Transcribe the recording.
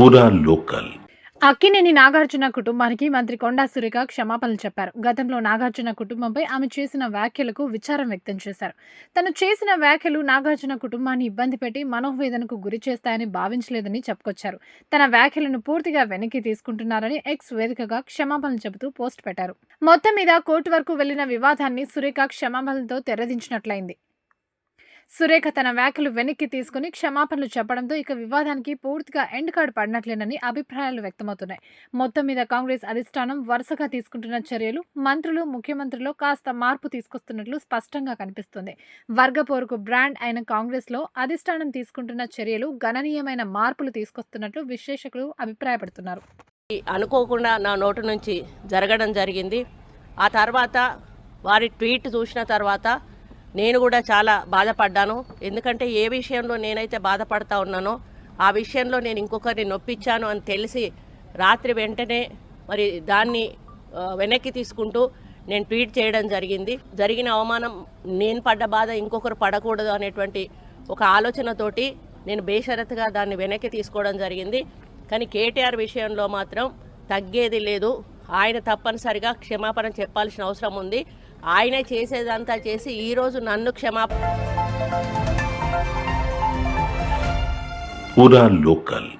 పూరా లోకల్ అక్కినేని నాగార్జున కుటుంబానికి మంత్రి కొండా సురేఖ క్షమాపణలు చెప్పారు. గతంలో నాగార్జున కుటుంబంపై ఆమె చేసిన వ్యాఖ్యలకు విచారం వ్యక్తం చేశారు. తను చేసిన వ్యాఖ్యలు నాగార్జున కుటుంబాన్ని ఇబ్బంది పెట్టి మనోవేదనకు గురి చేస్తాయని భావించలేదని చెప్పుకొచ్చారు. తన వ్యాఖ్యలను పూర్తిగా వెనక్కి తీసుకుంటున్నారని ఎక్స్ వేదికగా క్షమాపణలు చెబుతూ పోస్ట్ పెట్టారు. మొత్తం మీద కోర్టు వరకు వెళ్ళిన వివాదాన్ని సురేఖ క్షమాపణలతో తెరదించినట్లయింది. సురేఖ తన వ్యాఖ్యలు వెనక్కి తీసుకుని క్షమాపణలు చెప్పడంతో ఇక వివాదానికి పూర్తిగా ఎండ్ కార్డ్ పడినట్లేనని అభిప్రాయాలు వ్యక్తమవుతున్నాయి. మొత్తం మీద కాంగ్రెస్ అధిష్టానం వరుసగా తీసుకుంటున్న చర్యలు మంత్రులు ముఖ్యమంత్రులు కాస్త మార్పు తీసుకొస్తున్నట్లు స్పష్టంగా కనిపిస్తుంది. వర్గ పోరుకు బ్రాండ్ అయిన కాంగ్రెస్లో అధిష్టానం తీసుకుంటున్న చర్యలు గణనీయమైన మార్పులు తీసుకొస్తున్నట్లు విశ్లేషకులు అభిప్రాయపడుతున్నారు. అనుకోకుండా నా నోటు నుంచి జరగడం జరిగింది. ఆ తర్వాత వారి ట్వీట్ చూసిన తర్వాత నేను కూడా చాలా బాధపడ్డాను. ఎందుకంటే ఏ విషయంలో నేనైతే బాధపడతా ఉన్నానో ఆ విషయంలో నేను ఇంకొకరిని నొప్పించాను అని తెలిసి రాత్రి వెంటనే మరి దాన్ని వెనక్కి తీసుకుంటూ నేను ట్వీట్ చేయడం జరిగింది. జరిగిన అవమానం నేను పడ్డ బాధ ఇంకొకరు పడకూడదు అనేటువంటి ఒక ఆలోచనతోటి నేను బేషరత్గా దాన్ని వెనక్కి తీసుకోవడం జరిగింది. కానీ కేటీఆర్ విషయంలో మాత్రం తగ్గేది లేదు. ఆయన తప్పనిసరిగా క్షమాపణ చెప్పాల్సిన అవసరం ఉంది. ఆయనే చేసేదంతా చేసి ఈరోజు నన్ను క్షమాప పూరా లోకల్.